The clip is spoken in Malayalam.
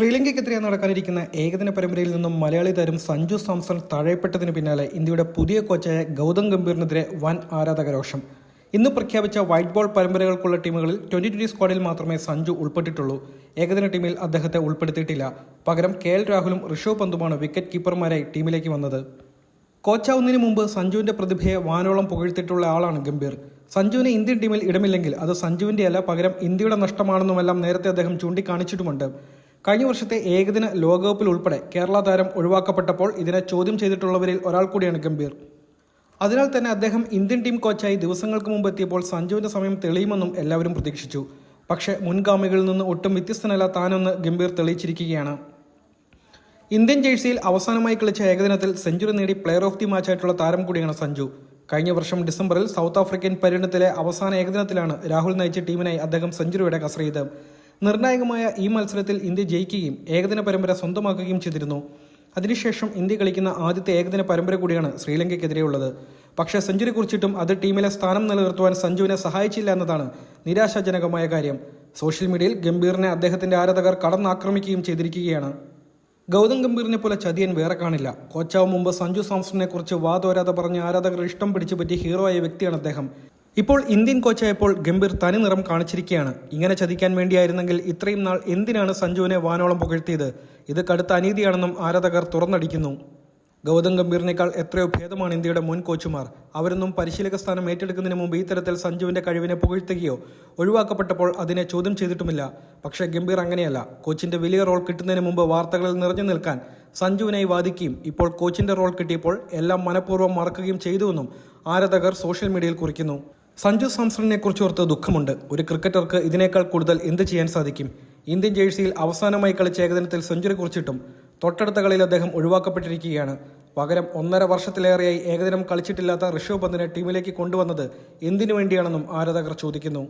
ശ്രീലങ്കയ്ക്കെതിരെ നടക്കാനിരിക്കുന്ന ഏകദിന പരമ്പരയിൽ നിന്നും മലയാളി താരം സഞ്ജു സാംസൺ തഴയപ്പെട്ടതിന് പിന്നാലെ ഇന്ത്യയുടെ പുതിയ കോച്ചായ ഗൗതം ഗംഭീറിനെതിരെ വൻ ആരാധകരോഷം. ഇന്ന് പ്രഖ്യാപിച്ച വൈറ്റ് ബോൾ പരമ്പരകൾക്കുള്ള ടീമുകളിൽ ട്വന്റി ട്വന്റി സ്ക്വാഡിൽ മാത്രമേ സഞ്ജു ഉൾപ്പെട്ടിട്ടുള്ളൂ. ഏകദിന ടീമിൽ അദ്ദേഹത്തെ ഉൾപ്പെടുത്തിയിട്ടില്ല. പകരം കെ എൽ രാഹുലും ഋഷഭ് പന്തുമാണ് വിക്കറ്റ് കീപ്പർമാരായി ടീമിലേക്ക് വന്നത്. കോച്ചാവുന്നതിന് മുമ്പ് സഞ്ജുവിന്റെ പ്രതിഭയെ വാനോളം പുകഴ്ത്തിയിട്ടുള്ള ആളാണ് ഗംഭീർ. സഞ്ജുവിന് ഇന്ത്യൻ ടീമിൽ ഇടമില്ലെങ്കിൽ അത് സഞ്ജുവിന്റെ അല്ല പകരം ഇന്ത്യയുടെ നഷ്ടമാണെന്നുമെല്ലാം നേരത്തെ അദ്ദേഹം ചൂണ്ടിക്കാണിച്ചിട്ടുമുണ്ട്. കഴിഞ്ഞ വർഷത്തെ ഏകദിന ലോകകപ്പിൽ ഉൾപ്പെടെ കേരള താരം ഒഴിവാക്കപ്പെട്ടപ്പോൾ ഇതിനെ ചോദ്യം ചെയ്തിട്ടുള്ളവരിൽ ഒരാൾ കൂടിയാണ് ഗംഭീർ. അതിനാൽ തന്നെ അദ്ദേഹം ഇന്ത്യൻ ടീം കോച്ചായി ദിവസങ്ങൾക്ക് മുമ്പ് എത്തിയപ്പോൾ സഞ്ജുവിന്റെ സമയം തെളിയുമെന്നും എല്ലാവരും പ്രതീക്ഷിച്ചു. പക്ഷേ മുൻഗാമികളിൽ നിന്ന് ഒട്ടും വ്യത്യസ്തനല്ല താനൊന്ന് ഗംഭീർ തെളിയിച്ചിരിക്കുകയാണ്. ഇന്ത്യൻ ജേഴ്സിയിൽ അവസാനമായി കളിച്ച ഏകദിനത്തിൽ സെഞ്ചുറി നേടി പ്ലെയർ ഓഫ് ദി മാച്ചായിട്ടുള്ള താരം കൂടിയാണ് സഞ്ജു. കഴിഞ്ഞ വർഷം ഡിസംബറിൽ സൗത്ത് ആഫ്രിക്കൻ പര്യടനത്തിലെ അവസാന ഏകദിനത്തിലാണ് രാഹുൽ നയിച്ച ടീമിനായി അദ്ദേഹം സെഞ്ചുറിയുടെ കസറിയത്. നിർണായകമായ ഈ മത്സരത്തിൽ ഇന്ത്യ ജയിക്കുകയും ഏകദിന പരമ്പര സ്വന്തമാക്കുകയും ചെയ്തിരുന്നു. അതിനുശേഷം ഇന്ത്യ കളിക്കുന്ന ആദ്യത്തെ ഏകദിന പരമ്പര കൂടിയാണ് ശ്രീലങ്കയ്ക്കെതിരെയുള്ളത്. പക്ഷേ സെഞ്ചുറി കുറിച്ചിട്ടും അത് ടീമിലെ സ്ഥാനം നിലനിർത്തുവാൻ സഞ്ജുവിനെ സഹായിച്ചില്ല എന്നതാണ് നിരാശാജനകമായ കാര്യം. സോഷ്യൽ മീഡിയയിൽ ഗംഭീറിനെ അദ്ദേഹത്തിന്റെ ആരാധകർ കടന്നാക്രമിക്കുകയും ചെയ്തിരിക്കുകയാണ്. ഗൗതം ഗംഭീറിനെ പോലെ ചതിയൻ വേറെ കാണില്ല. കോച്ചാവും മുമ്പ് സഞ്ജു സാംസണിനെ കുറിച്ച് വാതോരാതെ പറഞ്ഞ ആരാധകർ ഇഷ്ടം പിടിച്ചു പറ്റിയ ഹീറോ ആയ വ്യക്തിയാണ് അദ്ദേഹം. ഇപ്പോൾ ഇന്ത്യൻ കോച്ചായപ്പോൾ ഗംഭീർ തനി നിറം കാണിച്ചിരിക്കുകയാണ്. ഇങ്ങനെ ചതിക്കാൻ വേണ്ടിയായിരുന്നെങ്കിൽ ഇത്രയും നാൾ എന്തിനാണ് സഞ്ജുവിനെ വാനോളം പുകഴ്ത്തിയത്? ഇത് കടുത്ത അനീതിയാണെന്നും ആരാധകർ തുറന്നടിക്കുന്നു. ഗൗതം ഗംഭീറിനേക്കാൾ എത്രയോ ഭേദമാണ് ഇന്ത്യയുടെ മുൻ കോച്ചുമാർ. അവരൊന്നും പരിശീലക സ്ഥാനം ഏറ്റെടുക്കുന്നതിന് മുമ്പ് ഇത്തരത്തിൽ തരത്തിൽ സഞ്ജുവിന്റെ കഴിവിനെ പുകഴ്ത്തുകയോ ഒഴിവാക്കപ്പെട്ടപ്പോൾ അതിനെ ചോദ്യം ചെയ്തിട്ടുമില്ല. പക്ഷേ ഗംഭീർ അങ്ങനെയല്ല. കോച്ചിന്റെ വലിയ റോൾ കിട്ടുന്നതിന് മുമ്പ് വാർത്തകളിൽ നിറഞ്ഞു നിൽക്കാൻ സഞ്ജുവിനായി വാദിക്കുകയും ഇപ്പോൾ കോച്ചിന്റെ റോൾ കിട്ടിയപ്പോൾ എല്ലാം മനഃപൂർവം മറക്കുകയും ചെയ്തുവെന്നും ആരാധകർ സോഷ്യൽ മീഡിയയിൽ കുറിക്കുന്നു. സഞ്ജു സാംസണിനെ കുറിച്ച് ഓർത്ത് ദുഃഖമുണ്ട്. ഒരു ക്രിക്കറ്റർക്ക് ഇതിനേക്കാൾ കൂടുതൽ എന്ത് ചെയ്യാൻ സാധിക്കും? ഇന്ത്യൻ ജേഴ്സിയിൽ അവസാനമായി കളിച്ച ഏകദിനത്തിൽ സെഞ്ചുറി കുറിച്ചിട്ടും തൊട്ടടുത്ത കളിയിൽ അദ്ദേഹം ഒഴിവാക്കപ്പെട്ടിരിക്കുകയാണ്. പകരം ഒന്നര വർഷത്തിലേറെയായി ഏകദിനം കളിച്ചിട്ടില്ലാത്ത ഋഷഭ് പന്തിനെ ടീമിലേക്ക് കൊണ്ടുവന്നത് എന്തിനു വേണ്ടിയാണെന്നും ആരാധകർ ചോദിക്കുന്നു.